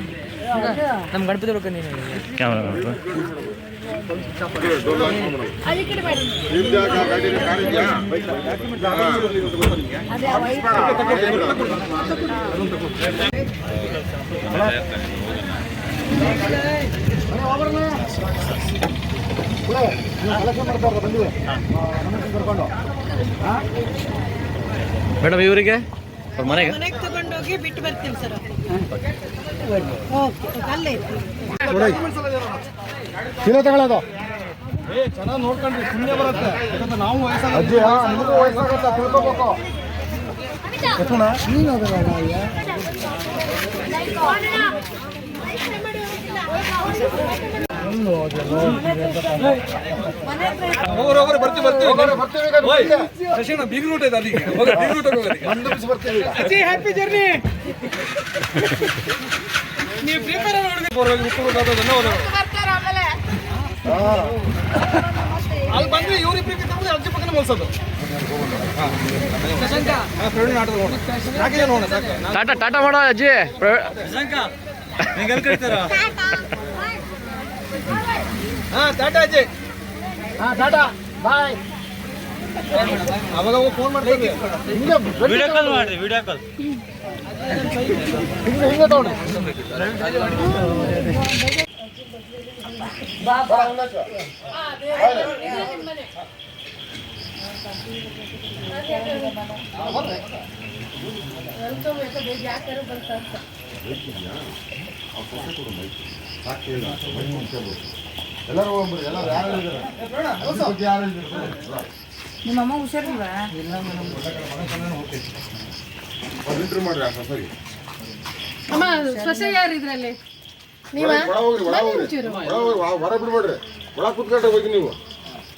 [SPEAKER 11] ಜಾಗ ಗಣಪತಿ ಕಾರ್ ಇದೆಯಾ
[SPEAKER 3] ಮೇಡಮ್ ಇವರಿಗೆ? ಅವ್ರ ಮನೆಗೆ?
[SPEAKER 6] ಮನೆಗೆ ತಗೊಂಡೋಗಿ ಬಿಟ್ಟು ಬರ್ತೀನಿ ಸರ್. ಓಕೆ ಅಲ್ಲೇ ಇರ್ತೀವಿ
[SPEAKER 7] ಚೀಲ ತಗೊಳ್ಳೋದು.
[SPEAKER 1] ಚೆನ್ನಾಗಿ ನೋಡ್ಕೊಂಡ್ರಿ ಪುಣ್ಯ ಬರುತ್ತೆ. ಯಾಕಂದ್ರೆ ನಾವು
[SPEAKER 7] ಅಜ್ಜಿ ಹಾ, ನಿಮಗೂ ವಯಸ್ಸಾಗುತ್ತೆ ತಿಳ್ಕೊಬೇಕು. ಎತ್ತುಣ? ಹೋಗೋರು ಬರ್ತೀವಿ.
[SPEAKER 1] ಬೀಗ್ ರೂಟ್ ಇದೆ ಹೋಗಿ ಬೀಗ್ ರೂಟ್. ಹ್ಯಾಪಿ ಜರ್ನಿ ನೀವು ಪ್ರಿಪೇರ್. ಅಲ್ಲಿ ಬಂದ್ರೆ ಇವ್ರಿಗೆ ಪ್ರೀತಿ ತಗೊಂಡು ಅಜ್ಜಿ ಪಕ್ಕನೆ ಮಲ್ಸೋದು. ಪ್ರವೀಣ್ ಆಟದ ನೋಡು. ಸಾಕಿದೆ ನೋಡ
[SPEAKER 3] ಟಾಟಾ ಟಾಟಾ ಮಾಡೋ ಅಜ್ಜಿ. ಪ್ರ-
[SPEAKER 1] ಹಾ ಟಾಟಾ ಅಜ್ಜಿ
[SPEAKER 7] ಹಾ ಟಾಟಾ ಬಾಯ್.
[SPEAKER 1] ಅವಾಗ ಫೋನ್ ಮಾಡ್ತೀವಿ
[SPEAKER 7] ಹಿಂಗೆ ವಿಡಿಯೋ ಕಾಲ್ ಮಾಡಿ ವಿಡಿಯೋ ಕಾಲ್. ಹಿಂಗೆ ಹಿಂಗೆ ತಗೊಳ್ಳಿ
[SPEAKER 2] ಬಾ ಬಾ
[SPEAKER 7] ಎಲ್ಲರೂ ಹೋಗ್ಬಿಡಿ ಎಲ್ಲರೂ ಯಾರು
[SPEAKER 8] ನಿಮ್ಮಮ್ಮ ಹುಷಾರಿಲ್ವಾ?
[SPEAKER 11] ಇಂಟ್ರ್ಯೂ ಮಾಡ್ರಿ ಆ
[SPEAKER 6] ಅಮ್ಮ ಯಾರು ಇದ್ರಲ್ಲಿ?
[SPEAKER 11] ಒಳ ಹೋಗ್ರಿ ಒಳ ಹೋಗ್ರಿ. ಒಳ ಹೋಗ್ರಿ ಒಳ- ಹೊರ ಬಿಡ್ಬೇಡ್ರಿ. ಒಳ ಕುತ್ಕೊಂಡ್ರೆ ಹೋಗಿ ನೀವು.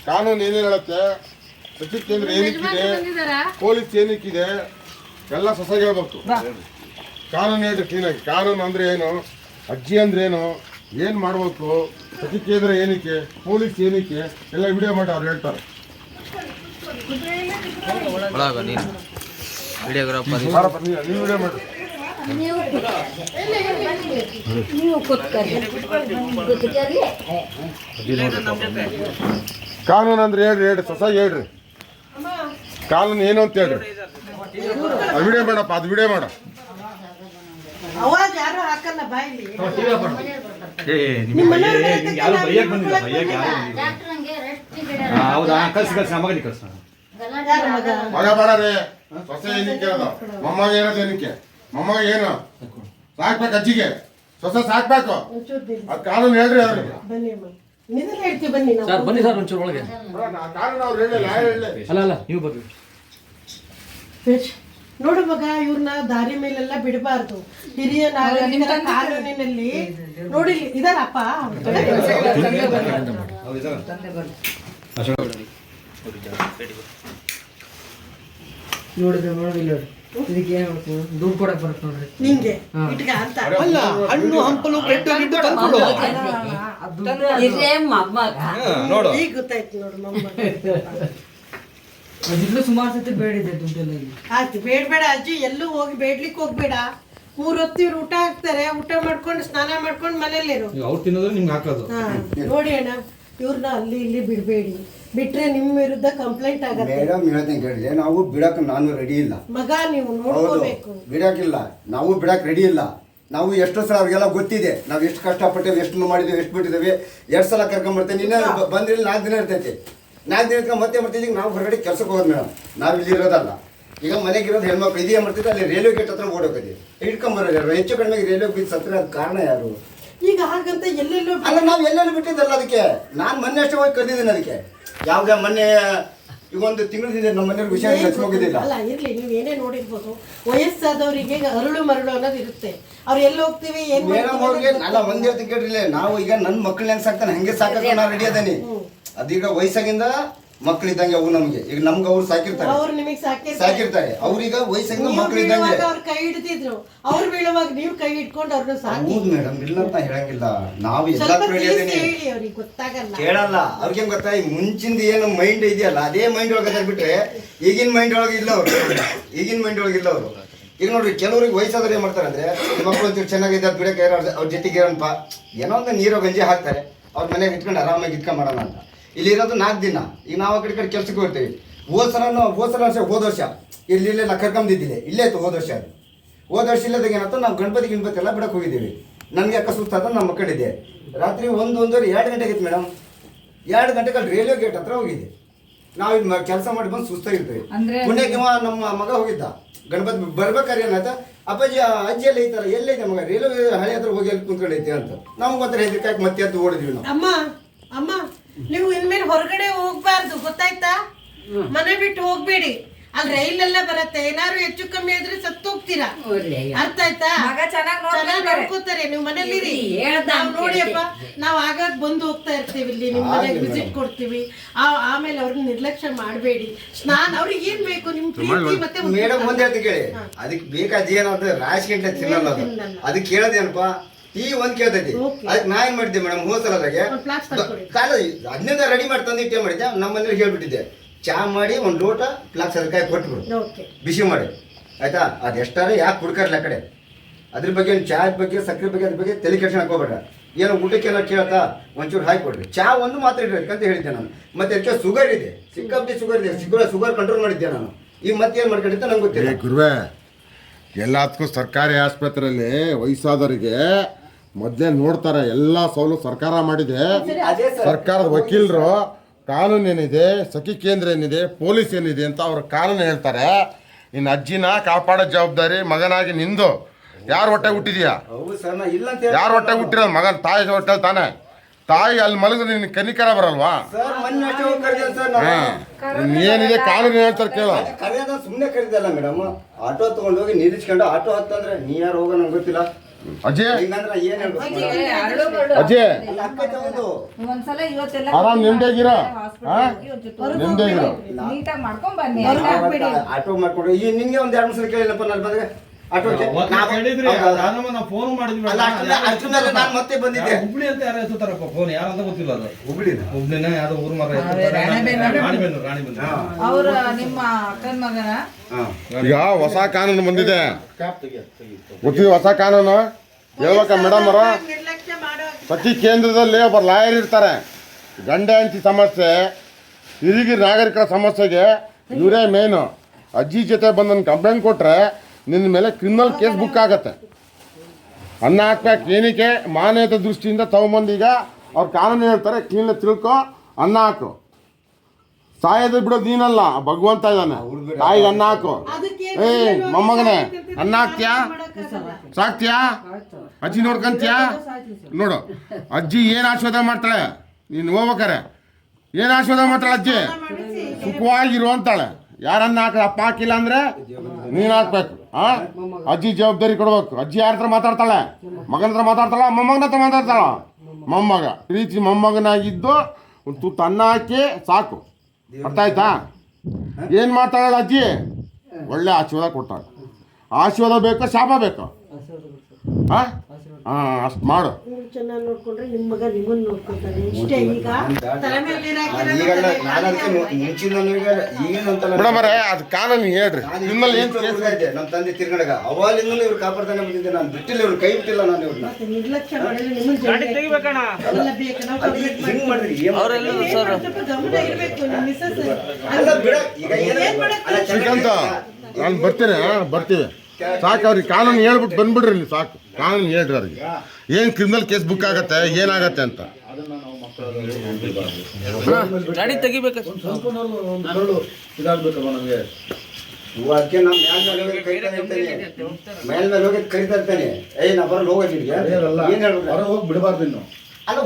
[SPEAKER 11] ಕಾನೂನು ಏನೇನು ಹೇಳುತ್ತೆ ಸಚಿತ್ ಕೇಂದ್ರ ಏನಕ್ಕಿದೆ ಪೊಲೀಸ್ ಏನಕ್ಕಿದೆ ಎಲ್ಲ ಸೊಸೆಗೆ ಹೇಳ್ಬೇಕು. ಕಾನೂನು ಹೇಳ್ರಿ ಕ್ಲೀನಾಗಿ ಕಾನೂನು ಅಂದ್ರೆ ಏನು ಅಜ್ಜಿ ಅಂದ್ರೆ ಏನು ಏನು ಮಾಡಬೇಕು? ಅದಕ್ಕೆ ಕೇಂದ್ರ ಏನಕ್ಕೆ? ಪೊಲೀಸ್ ಏನಕ್ಕೆ? ಎಲ್ಲ ವಿಡಿಯೋ ಮಾಡಿ ಅವ್ರು ಹೇಳ್ತಾರೆ. ನೀವು ವಿಡಿಯೋ ಮಾಡಿ ಕಾನೂನು ಅಂದ್ರೆ ಹೇಳ್ರಿ ಹೇಳ್ರಿ ಸೊಸ ಹೇಳ್ರಿ. ಕಾನೂನು ಏನು ಅಂತ ಹೇಳ್ರಿ. ಅದು ವಿಡಿಯೋ ಮಾಡಪ್ಪ ಅದು ವಿಡಿಯೋ ಮಾಡ.
[SPEAKER 6] ಅವಾಗ ಯಾರು ಹಾಕಲ್ಲ ಬಾಯಿಲಿ
[SPEAKER 1] ಹೌದಾ? ಕಳ್ಸಿ ಕಳ್ಸಿ ಮಗನಿ ಕಳ್ಸ.
[SPEAKER 6] ಯಾರ ಮಗ
[SPEAKER 11] ಬೇಡ ರೀ ಸೊಸೆ ಏನಕ್ಕೆ ಅದು ಮೊಮ್ಮಗ ಏನದು ಏನಕ್ಕೆ? ಮೊಮ್ಮಗ ಏನು? ಸಾಕ್ಬೇಕು ಅಜ್ಜಿಗೆ. ಸೊಸೆ ಸಾಕ್ಬೇಕು. ಅದ್ ಕಾನೂನು ಹೇಳ್ರಿ ಅವ್ರಿಗೆ.
[SPEAKER 4] ಸರ್ ಬನ್ನಿ ಸರ್ ಒಂಚೂರು ಒಳಗೆ.
[SPEAKER 11] ಕಾನೂನು ಅವ್ರು ಹೇಳಿಲ್ಲ ಯಾರು
[SPEAKER 4] ಅಲ್ಲ ಅಲ್ಲ ನೀವು ಬರ್ರಿ.
[SPEAKER 6] ನೋಡು ಮಗ ಇವ್ರನ್ನ ದಾರಿ ಮೇಲೆಲ್ಲ ಬಿಡಬಾರ್ದು. ಹಿರಿಯ ಕಾನೂನಿನಲ್ಲಿ ನೋಡಿ ಇದಾರಪ್ಪ.
[SPEAKER 10] ನೋಡಿದ್ರೆ ನೋಡಿಲ್ಲ ಇದಕ್ಕೆ ಏನು ದುಡ್ಡು ಕೊಡಕ್ ಬರುತ್ತೆ ನೋಡ್ರಿ.
[SPEAKER 6] ನಿಂಗೆ ಇಟ್ಕ ಅಂತ.
[SPEAKER 1] ಅಲ್ಲ ಹಣ್ಣು ಹಂಪಲು ಬ್ರೆಡ್ ಗಿಡ್ಡು ತಂದ್ಕೊಡು
[SPEAKER 2] ಇದೇ ಮೊಮ್ಮಗ
[SPEAKER 1] ನೋಡು.
[SPEAKER 6] ಈಗ ಗೊತ್ತಾಯ್ತು ನೋಡು
[SPEAKER 10] ಅದಿಲ್ಲೂ ಸುಮಾರು ಸತಿ ಬೇಡಿದೆ ದುಡ್ಡೆಲ್ಲ ಇಲ್ಲಿ
[SPEAKER 6] ಆಯ್ತು ಬೇಡಬೇಡ ಅಜ್ಜಿ ಎಲ್ಲೂ ಹೋಗಿ ಬೇಡ್ಲಿಕ್ಕೆ ಹೋಗ್ಬೇಡ. ಮೂರ್ ಹೊತ್ತು ಇವ್ರು ಊಟ ಹಾಕ್ತಾರೆ ಊಟ ಮಾಡ್ಕೊಂಡು ಸ್ನಾನ ಮಾಡ್ಕೊಂಡು ಮನೇಲಿರು
[SPEAKER 1] ಅವ್ರು ತಿನ್ನೋದ್ರೆ ನಿಮ್ಗೆ ಹಾಕೋದು.
[SPEAKER 6] ಹಾ ನೋಡಿ ಅಣ್ಣ ಇವ್ರನ್ನ ಅಲ್ಲಿ ಇಲ್ಲಿ ಬಿಡಬೇಡಿ. ಬಿಟ್ರೆ ನಿಮ್ಮ ವಿರುದ್ಧ ಕಂಪ್ಲೇಂಟ್ ಆಗುತ್ತೆ.
[SPEAKER 12] ಮೇಡಮ್ ಹೇಳ್ತೀನಿ ಕೇಳಿದೆ ನಾವು ಬಿಡಕ್ಕೆ ನಾನು ರೆಡಿ ಇಲ್ಲ.
[SPEAKER 6] ಮಗ ನೀವು
[SPEAKER 12] ಹೌದು
[SPEAKER 6] ನೋಡ್ಕೋಬೇಕು.
[SPEAKER 12] ಬಿಡಕ್ಕಿಲ್ಲ. ನಾವು ಬಿಡಕ್ಕೆ ರೆಡಿ ಇಲ್ಲ. ನಾವು ಎಷ್ಟೋ ಸಲ ಅವ್ರಿಗೆಲ್ಲ ಗೊತ್ತಿದೆ ನಾವು ಎಷ್ಟು ಕಷ್ಟಪಟ್ಟೇವೆ ಎಷ್ಟು ಮಾಡಿದ್ದೇವೆ ಎಷ್ಟು ಬಿಟ್ಟಿದ್ದೇವೆ ಎರಡು ಸಲ ಕರ್ಕೊಂಡ್ಬರ್ತೇನೆ ನಿನ್ನೆ ಬಂದಿರಲಿ ಬಂದ್ರೆ ನಾಲ್ಕು ದಿನ ಇರ್ತೈತಿ. ನಾಲ್ಕು ದಿನ ಇಟ್ಕೊಂಡು ಮತ್ತೆ ಮಾಡ್ತಿದ್ದೀಗ ನಾವು ಹೊರಗಡೆ ಕೆಲಸಕ್ಕೆ ಹೋಗೋದು ಮೇಡಮ್. ನಾವು ಇಲ್ಲಿ ಇರೋದಲ್ಲ. ಈಗ ಮನೆಗೆ ಇರೋದು ಹೆಣ್ಮಕ್ಳು ಇದೇ ಮಾಡ್ತಿದ್ದೆ ಅಲ್ಲಿ ರೈಲ್ವೆ ಗೇಟ್ ಹತ್ರ ಓಡೋಕೈತಿ ಹಿಡ್ಕೊಂಬರೋದು ಯಾರು? ಹೆಚ್ಚು ಕಡಿಮೆ ರೈಲ್ವೆ ಬೀಚ್ ಹತ್ರ ಅದ್ ಕಾರಣ ಯಾರು?
[SPEAKER 6] ಈಗ ಹಾಗಂತ ಎಲ್ಲೆಲ್ಲೋ
[SPEAKER 12] ಅಲ್ಲ ನಾವು ಎಲ್ಲೆಲ್ಲೂ ಬಿಟ್ಟಿದ್ದಲ್ಲ ಅದಕ್ಕೆ. ನಾನು ಮೊನ್ನೆ ಅಷ್ಟೇ ಹೋಗಿ ಕರೆದಿದ್ದೀನಿ ಅದಕ್ಕೆ. ಯಾವಾಗ ಮೊನ್ನೆ ಈಗ ಒಂದು ತಿಂಗಳಿದೆ ನಮ್ಮ ಮನೆಯವ್ರಿಗೆ ವಿಷಯ ಹೋಗಿದ್ದಿಲ್ಲ.
[SPEAKER 6] ಅಲ್ಲ ಇರ್ಲಿ ನೀವು ಏನೇ ನೋಡಿರ್ಬೋದು. ವಯಸ್ಸಾದವರಿಗೆ ಅರಳು ಮರಳು ಅನ್ನೋದು ಇರುತ್ತೆ. ಅವ್ರು ಎಲ್ಲಿ ಹೋಗ್ತೀವಿ ಏನು
[SPEAKER 12] ಮೇಡಮ್ ಅವ್ರಿಗೆ ಅಲ್ಲ ಒಂದೇ ಕೇಳ್ರಿ ನಾವು ಈಗ ನನ್ನ ಮಕ್ಕಳನ್ನ ಹೆಂಗೆ ಸಾಕ್ತಾನೆ ಹಂಗೆ ಸಾಕಾಗ ನಾನು ರೆಡಿ ಅದೇನಿ. ಅದೀಗ ವಯಸ್ಸಾಗಿಂದ ಮಕ್ಕಳಿದ್ದಂಗೆ ಅವು ನಮ್ಗೆ. ಈಗ ನಮ್ಗೆ ಅವ್ರು ಸಾಕಿರ್ತಾರೆ.
[SPEAKER 6] ಅವ್ರು ನಿಮಗೆ ಸಾಕಿರ್ತಾರೆ.
[SPEAKER 12] ಸಾಕಿರ್ತಾರೆ. ಅವ್ರೀಗ ವಯಸ್ಸಾಗಿಂದ
[SPEAKER 6] ನೀವು ಬೀಳುವಾಗ ಅವ್ರು ಕೈ ಹಿಡಿದಿದ್ರು ಅವ್ರು ಬೀಳುವಾಗ ನೀವು ಕೈ ಹಿಡ್ಕೊಂಡು ಅವ್ರನ್ನ ಸಾಕಿ.
[SPEAKER 12] ಹೌದು ಮೇಡಮ್ ಇಲ್ಲ ಅಂತ ಹೇಳಂಗಿಲ್ಲ. ನಾವು ಎಲ್ಲ
[SPEAKER 6] ಸ್ವಲ್ಪ ತಿಳಿಸಿ ಹೇಳಿ ಅವ್ರಿಗೆ ಗೊತ್ತಾಗಲ್ಲ.
[SPEAKER 12] ಕೇಳಲ್ಲ. ಅವ್ರಿಗೆ ಹೆಂಗ್ ಗೊತ್ತಾ? ಈ ಮುಂಚಿಂದ ಏನು ಮೈಂಡ್ ಇದೆಯಲ್ಲ ಅದೇ ಮೈಂಡ್ ಒಳಗೆ ಬಿಟ್ರೆ ಈಗಿನ ಮೈಂಡ್ ಒಳಗೆ ಇಲ್ಲ ಅವರು. ಈಗಿನ ಮೈಂಡ್ ಒಳಗೆ ಇಲ್ಲ ಅವರು. ಈಗ ನೋಡ್ರಿ ಕೆಲವ್ರಿಗೆ ವಯಸ್ಸಾದ್ರೆ ಏನ್ ಮಾಡ್ತಾರೆ ಅಂದ್ರೆ ಮಕ್ಕಳು ಒಂಚೂರು ಚೆನ್ನಾಗಿದ್ದಾರೆ ಬಿಡಕ್ಕೆ ಅವ್ರ ಜೊತೆಗೆ ಏನಪ್ಪ ಏನೋ ಒಂದು ನೀರೋ ಗಂಜಿ ಹಾಕ್ತಾರೆ. ಅವ್ರ ಮನೆಗೆ ಇಟ್ಕೊಂಡು ಆರಾಮಾಗಿ ಇಟ್ಕೊಂಡ್ ಮಾಡೋಣ ಅಂತ. ಇಲ್ಲಿ ಇರೋದು ನಾಲ್ಕು ದಿನ. ಈಗ ನಾವು ಆ ಕಡೆ ಈ ಕಡೆ ಕೆಲ್ಸಕ್ಕೆ ಹೋಗ್ತೀವಿ. ಹೋದ ಸಲ ಹೋದ ಸಲ ಅಷ್ಟೇ ಹೋದ ವರ್ಷ. ಇಲ್ಲಿ ಇಲ್ಲೇ ನಾ ಕರ್ಕೊಂಬಿದ್ದಿದ್ದೆ ಇಲ್ಲೇ ಇತ್ತು ಹೋದ ವರ್ಷ ಅದು. ಹೋದ ವರ್ಷ ಇಲ್ಲದಾಗ ಏನಂತ ನಾವು ಗಣಪತಿ ಗಿಣಪತಿ ಎಲ್ಲ ಬಿಡಕ್ಕೆ ಹೋಗಿದ್ದೀವಿ. ನನಗೆ ಅಕಸ್ಮಾತ್ ಆದ ನಮ್ಮ ಮಕ್ಕಳಿದೆ ರಾತ್ರಿ ಒಂದು ಒಂದೂವರೆ ಎರಡು ಗಂಟೆಗೆ ಇತ್ತು ಮೇಡಮ್. ಎರಡು ಗಂಟೆಗೆ ಅಲ್ಲಿ ರೈಲ್ವೆ ಗೇಟ್ ಹತ್ರ ಹೋಗಿದ್ದೆ ನಾವು ಇದು ಕೆಲಸ ಮಾಡಿ ಬಂದು ಸುಸ್ತಾಗಿರ್ತೀವಿ
[SPEAKER 8] ಅಂದ್ರೆ
[SPEAKER 12] ಪುಣ್ಯಕ್ಕೆ ನಮ್ಮ ಮಗ ಹೋಗಿದ್ದ. ಗಣಪತಿ ಬರ್ಬೇಕಾದ್ರೆ ಏನಾಯ್ತ? ಅಪ್ಪಾಜಿ ಆ ಅಜ್ಜಿ ಎಲ್ಲ ಐತಲ್ಲ ಎಲ್ಲೈತೆ ಮಗ. ರೈಲ್ವೆ ಹಳೆ ಹತ್ರ ಹೋಗಿ ಅಲ್ಲಿ ಕುಂತ್ಕೊಂಡೈತೆ ಅಂತ. ನಮ್ಗೊಂಥರ ಹೆದರಿಕೆ ಮತ್ತೆ ಹತ್ತು ಓಡಿದ್ವಿ ನಾವು.
[SPEAKER 6] ಅಮ್ಮ ಅಮ್ಮ. ನೀವು ಇನ್ಮೇಲೆ ಹೊರಗಡೆ ಹೋಗ್ಬಾರ್ದು ಗೊತ್ತಾಯ್ತಾ? ಮನೆ ಬಿಟ್ಟು ಹೋಗ್ಬೇಡಿ. ಅಲ್ಲಿ ರೈಲೆಲ್ಲ ಬರತ್ತೆ. ಏನಾದ್ರು ಹೆಚ್ಚು ಕಮ್ಮಿ ಆದ್ರೆ ಸತ್ತು ಹೋಗ್ತೀರಾ ಅರ್ಥ ಆಯ್ತಾ?
[SPEAKER 8] ಚೆನ್ನಾಗಿ ನೋಡ್ಕೊತಾರೆ.
[SPEAKER 6] ನೀವು
[SPEAKER 2] ಮನೇಲಿ
[SPEAKER 6] ನಾವು ನೋಡಿಯಪ್ಪ ನಾವು ಆಗಾಗ ಬಂದು ಹೋಗ್ತಾ ಇರ್ತೀವಿ ಇಲ್ಲಿ. ನಿಮ್ಮ ಮನೆಗೆ ವಿಸಿಟ್ ಕೊಡ್ತೀವಿ. ಆ- ಆಮೇಲೆ ಅವ್ರಿಗೆ ನಿರ್ಲಕ್ಷ್ಯ ಮಾಡಬೇಡಿ. ಸ್ನಾನ ಅವ್ರಿಗೆ ಏನ್ ಬೇಕು? ನಿಮ್ ಪ್ರೀತಿ ಮತ್ತೆ
[SPEAKER 12] ಮೇಡಮ್ ಒಂದೇ ಕೇಳಿ. ಅದಕ್ಕೆ ಬೇಕಾದ ಏನಾದ್ರೆ ರಾಶಿ ಗಂಟೆ ತಿನ್ನಲ್ಲ. ಅದಕ್ಕೆ ಕೇಳೋದೇನಪ್ಪ? ಈ ಒಂದ್ ಕೇಳ್ತೈತಿ. ಅದಕ್ಕೆ ನಾ ಏನ್ ಮಾಡಿದ್ದೆ ಮೇಡಮ್ ಹೋಸಲದಾಗೆ
[SPEAKER 6] ಸಲ.
[SPEAKER 12] ಕಾಲ ಅದನ್ನಿಂದ ರೆಡಿ ಮಾಡಿ ತಂದು ಇಟ್ಟೆ ಮಾಡಿದ್ದೆ ನಮ್ಮ ಮನೇಲಿ ಹೇಳ್ಬಿಟ್ಟಿದ್ದೆ. ಚಾ ಮಾಡಿ ಒಂದು ಲೋಟ ಫ್ಲಾಕ್ಸ್ ಅದಕ್ಕಾಗಿ ಕೊಟ್ಬಿಡು. ಬಿಸಿ ಮಾಡಿ. ಆಯ್ತಾ? ಅದು ಎಷ್ಟಾರೆ ಯಾಕೆ ಹುಡ್ಕಾರ್ಲ ಆ ಕಡೆ? ಅದ್ರ ಬಗ್ಗೆ ಚಾ ಬಗ್ಗೆ ಸಕ್ಕರೆ ಬಗ್ಗೆ ಅದ್ರ ಬಗ್ಗೆ ತಲೆ ಕೆಡ್ಸೋಣ ಹೋಗ್ಬೇಡ. ಏನೋ ಊಟಕ್ಕೆಲ್ಲ ಕೇಳ್ತಾ ಒಂಚೂರು ಹಾಕಿ ಕೊಡ್ರಿ. ಚಾ ಒಂದು ಮಾತ್ರ ಇಡ್ರಿ ಅಂತ ಹೇಳಿದ್ದೆ ನಾನು. ಮತ್ತೆ ಅದಕ್ಕೆ ಶುಗರ್ ಇದೆ. ಸಿಕ್ಕಾಪಟ್ಟೆ ಶುಗರ್ ಇದೆ. ಶುಗರ್ ಶುಗರ್ ಕಂಟ್ರೋಲ್ ಮಾಡಿದ್ದೆ ನಾನು. ಈಗ ಮತ್ತೆ ಏನು ಮಾಡ್ಕೊಂಡಿದ್ದೆ ನಂಗೆ ಗೊತ್ತಿಲ್ಲ.
[SPEAKER 11] ಏ ಗುರುವೆ ಎಲ್ಲದಕ್ಕೂ ಸರ್ಕಾರಿ ಆಸ್ಪತ್ರೆಯಲ್ಲಿ ವಯಸ್ಸಾದವರಿಗೆ ಮೊದಲೇ ನೋಡ್ತಾರೆ ಎಲ್ಲ ಸೌಲು ಸರ್ಕಾರ ಮಾಡಿದೆ. ಸರ್ಕಾರದ ವಕೀಲರು ಕಾನೂನು ಏನಿದೆ ಸಖಿ ಕೇಂದ್ರ ಏನಿದೆ ಪೊಲೀಸ್ ಏನಿದೆ ಅಂತ ಅವ್ರ ಕಾನೂನು ಹೇಳ್ತಾರೆ. ನಿನ್ನ ಅಜ್ಜಿನ ಕಾಪಾಡೋ ಜವಾಬ್ದಾರಿ ಮಗನಾಗಿ ನಿಂದು. ಯಾರು ಹೊಟ್ಟೆ ಹುಟ್ಟಿದ್ಯಾ?
[SPEAKER 12] ಹೌದು ಸರ್ ನಾ ಇಲ್ಲ ಅಂತ ಹೇಳಿ
[SPEAKER 11] ಯಾರು ಹೊಟ್ಟೆ ಹುಟ್ಟಿರೋದು? ಮಗನ ತಾಯಿ ಹೊಟ್ಟೆ ತಾನೆ. ತಾಯಿ ಅಲ್ಲಿ ಮಲಗಿದ್ರೆ ನಿನ್ನ ಕನಿಕರ ಬರಲ್ವಾ? ಏನಿದೆ ಕಾನೂನು ಹೇಳ್ತಾರೆ ಕೇಳೋ.
[SPEAKER 12] ಕರೆಯೋದ ಸುಮ್ಮನೆ ಕರೀದಲ್ಲ ಮೇಡಮ್. ಆಟೋ ತಗೊಂಡೋಗಿ ನಿಲ್ಲಿಸ್ಕೊಂಡು ಆಟೋ ಹತ್ತಂದ್ರೆ ನೀ ಯಾರು ಹೋಗೋ ನಂಗೆ ಗೊತ್ತಿಲ್ಲ.
[SPEAKER 11] ಅಜ್ಜಿ
[SPEAKER 12] ಹಿಂಗಂದ್ರೆ ಏನ್ ಹೇಳ್ಬೇಕು?
[SPEAKER 8] ಏ, ಅರಳು ಬರಳು.
[SPEAKER 11] ಅಜ್ಜಿ
[SPEAKER 12] ಅಲ್ಲ, ಅಕ್ಕ ತಗೊಂಡು
[SPEAKER 8] ಒಂದ್ಸಲ ಇವತ್ತೆಲ್ಲ
[SPEAKER 11] ಆರಾಮ್
[SPEAKER 8] ಮಾಡ್ಕೊಂಡ್ ಬನ್ನಿ
[SPEAKER 12] ಆಟೋ ಮಾಡ್ಕೊಡಿ ನಿನ್ಗೆ ಒಂದ್ ಎರಡು ಮೂರು ಸಲ ಕೇಳಿಲ್ಲಪ್ಪ ನಾನು ಬಂದ್ರೆ.
[SPEAKER 1] ಫೋನ್ ಮಾಡಿದ್ವಿ
[SPEAKER 12] ಅಲ್ಲ ಅಷ್ಟ್ರ- ಅಷ್ಟ್ರ ನಾನು ಮತ್ತೆ ಬಂದಿದ್ದೆ.
[SPEAKER 1] ಹುಬ್ಳಿ ಅಂತ ಯಾರು ಎತ್ತುತ್ತಾರಪ್ಪ ಫೋನ್ ಯಾರಂತ ಗೊತ್ತಿಲ್ಲ ಅದು.
[SPEAKER 12] ಹುಬ್ಳಿನ?
[SPEAKER 1] ಹುಬ್ಳಿನ ಯಾವ್ದೋ ಊರು ಮರ
[SPEAKER 8] ರಾಣೆಬೆನ್ನೂರು.
[SPEAKER 1] ರಾಣಿಬೆನ್ನೂರು ರಾಣಿಬೆನ್ನೂರು
[SPEAKER 8] ಅವ್ರ ನಿಮ್ಮ ಅಕ್ಕನ ಮಗನ?
[SPEAKER 12] ಹಾಂ.
[SPEAKER 11] ಈಗ ಹೊಸ ಕಾನೂನು ಬಂದಿದೆ. ಗೊತ್ತಿದೆ ಹೊಸ ಕಾನೂನು? ಹೇಳ್ಬೇಕ ಮೇಡಮ್ ಅವರು? ಪ್ರತಿ ಕೇಂದ್ರದಲ್ಲಿ ಒಬ್ಬ ಲಾಯರ್ ಇರ್ತಾರೆ. ಗಂಡ ಹೆಂಡತಿ ಸಮಸ್ಯೆ ಹಿರಿಗಿರಿ ನಾಗರಿಕರ ಸಮಸ್ಯೆಗೆ ಇವರೇ ಮೇನು ಅಜ್ಜಿ ಜೊತೆ ಬಂದು ಕಂಪ್ಲೇಂಟ್ ಕೊಟ್ರೆ ನಿನ್ನ ಮೇಲೆ ಕ್ರಿಮಿನಲ್ ಕೇಸ್ ಬುಕ್ ಆಗತ್ತೆ. ಅನ್ನ ಹಾಕ್ಬೇಕು ಏನಕ್ಕೆ? ಮಾನ್ಯತೆ ದೃಷ್ಟಿಯಿಂದ ತಗೊಂಬಂದೀಗ ಈಗ ಅವ್ರು ಕಾನೂನು ಹೇಳ್ತಾರೆ ಕ್ಲೀನ್ ತಿಳ್ಕೊ ಅನ್ನ ಹಾಕು. ಸಾಯೋದು ಬಿಡೋದು ನೀನಲ್ಲ ಭಗವಂತ ಇದ್ದಾನೆ. ತಾಯಿಗೆ ಅನ್ನ ಹಾಕು. ಏ ಮೊಮ್ಮಗನೇ ಅನ್ನ ಹಾಕ್ತೀಯಾ? ಸಾಕ್ತೀಯಾ? ಅಜ್ಜಿ ನೋಡ್ಕಂತೀಯಾ? ನೋಡು ಅಜ್ಜಿ ಏನು ಆಶೀರ್ವಾದ ಮಾಡ್ತಾಳೆ? ನೀನು ಹೋಗ್ಬೇಕಾರೆ. ಏನು ಆಶೀರ್ವಾದ ಮಾಡ್ತಾಳೆ ಅಜ್ಜಿ? ಸುಖವಾಗಿರು ಅಂತಾಳೆ. ಯಾರನ್ನ ಹಾಕ ಅಪ್ಪ ಹಾಕಿಲ್ಲ ಅಂದ್ರೆ ನೀನು ಹಾಕ್ಬೇಕು. ಆ? ಅಜ್ಜಿ ಜವಾಬ್ದಾರಿ ಕೊಡ್ಬೇಕು. ಅಜ್ಜಿ ಯಾರ ಹತ್ರ ಮಾತಾಡ್ತಾಳೆ? ಮಗನ ಹತ್ರ ಮಾತಾಡ್ತಾಳ? ಮೊಮ್ಮಗನ ಹತ್ರ ಮಾತಾಡ್ತಾಳ? ಮೊಮ್ಮಗ. ಪ್ರೀತಿ ಮೊಮ್ಮಗನಾಗಿದ್ದು ತುತ್ತು ಅನ್ನ ಹಾಕಿ ಸಾಕು. ಅರ್ಥ ಆಯ್ತಾ? ಏನು ಮಾತಾಡೋದು ಅಜ್ಜಿ? ಒಳ್ಳೆ ಆಶೀರ್ವಾದ ಕೊಡ್ತಾಳೆ ಆಶೀರ್ವಾದ ಬೇಕು, ಶಾಪ ಬೇಕು. ಹಾಂ ಹಾಂ ಅಷ್ಟು ಮಾಡು.
[SPEAKER 6] ನೀವು ಚೆನ್ನಾಗಿ ನೋಡ್ಕೊಂಡ್ರೆ ನಿಮ್ಮ ಮಗ ನಿಮ್ಮನ್ನ ನೋಡ್ಕೊತಾನೆ ಇಷ್ಟೇ ಈಗ ತಲೆ ಮೇಲೆ ನೀರ್ ಹಾಕಿರೋದು
[SPEAKER 12] ಈಗಲ್ಲ ನಾನು ಅದಕ್ಕೆ ಮೇಲೆ ಮುಂಚಿನ ಈಗೇನಂತಲ್ಲ
[SPEAKER 11] ಮೇಡಮರೇ ಅದು ಕಾನೂನು ಹೇಳ್ರಿ. ನಿಮ್ಮಲ್ಲಿ ಏನು
[SPEAKER 12] ನಮ್ಮ ತಂದೆ ತಿರ್ಗಡಗ ಅವಾಗಿಂದಲೂ ಇವ್ರು ಕಾಪಾಡ್ತಾನೆ ಬಂದಿದ್ದೆ ನಾನು ಬಿಟ್ಟಿಲ್ಲ ಇವ್ರು ಕೈ ಬಿಟ್ಟಿಲ್ಲ ನಾನು ಇವ್ರನ್ನ.
[SPEAKER 6] ಮತ್ತೆ ನಿರ್ಲಕ್ಷ್ಯ ಮಾಡಿದ್ರೆ ನಿಮ್ಮನ್ನ ಜೈಲಿಗೆ ಎಲ್ಲ ಬೇಕು ನಾವು
[SPEAKER 12] ಅದು
[SPEAKER 6] complete
[SPEAKER 12] ಹಿಂಗ್ ಮಾಡಿದ್ರಿ ಏನ್
[SPEAKER 6] ಮಾಡ್ತೀವಿ. ಏನ್ ಸ್ವಲ್ಪ ಗಮನ ಇರ್ಬೇಕು ನಿಮ್ಮ ಮಿಸ್ಸಸ್
[SPEAKER 12] ಅಲ್ಲ ಬಿಡ ಈಗ ಏನ್ ಅಲ್ಲ
[SPEAKER 11] ನಾನು ಬರ್ತೀನಿ ಬರ್ತೀವಿ. ಸಾಕು ಅವ್ರಿಗೆ ಕಾನೂನು ಹೇಳ್ಬಿಟ್ಟು ಬಂದ್ಬಿಡ್ರಿ ಇಲ್ಲಿ ಸಾಕು. ಕಾನೂನು ಹೇಳ್ರಿ ಅವ್ರಿಗೆ. ಏನು ಕ್ರಿಮಿನಲ್ ಕೇಸ್ ಬುಕ್ ಆಗತ್ತೆ ಏನಾಗತ್ತೆ ಅಂತ.
[SPEAKER 4] ಗಾಡಿ ತೆಗಿಬೇಕು
[SPEAKER 7] ಇದಾಗಬೇಕಲ್ಲ ನಮಗೆ.
[SPEAKER 12] ಅದಕ್ಕೆ ನಾವು ಮ್ಯಾಲ್ ಮೇಲೆ ಹೋಗಿ ಕರಿತಾ ಇರ್ತಾನೆ. ಮೇಲ್ ಮೇಲೆ ಹೋಗಿ ಕರಿತಾ ಇರ್ತಾನೆ. ಏಯ್ ನಾ ಬರಲ್ಲ ಹೋಗೋದಿಲ್ಲ ಏನ್ ಹೇಳ್ಬೇಕು
[SPEAKER 7] ಹೊರಗೆ ಹೋಗಿ ಬಿಡಬಾರ್ದು ಇನ್ನು.
[SPEAKER 12] ಅಲ್ಲ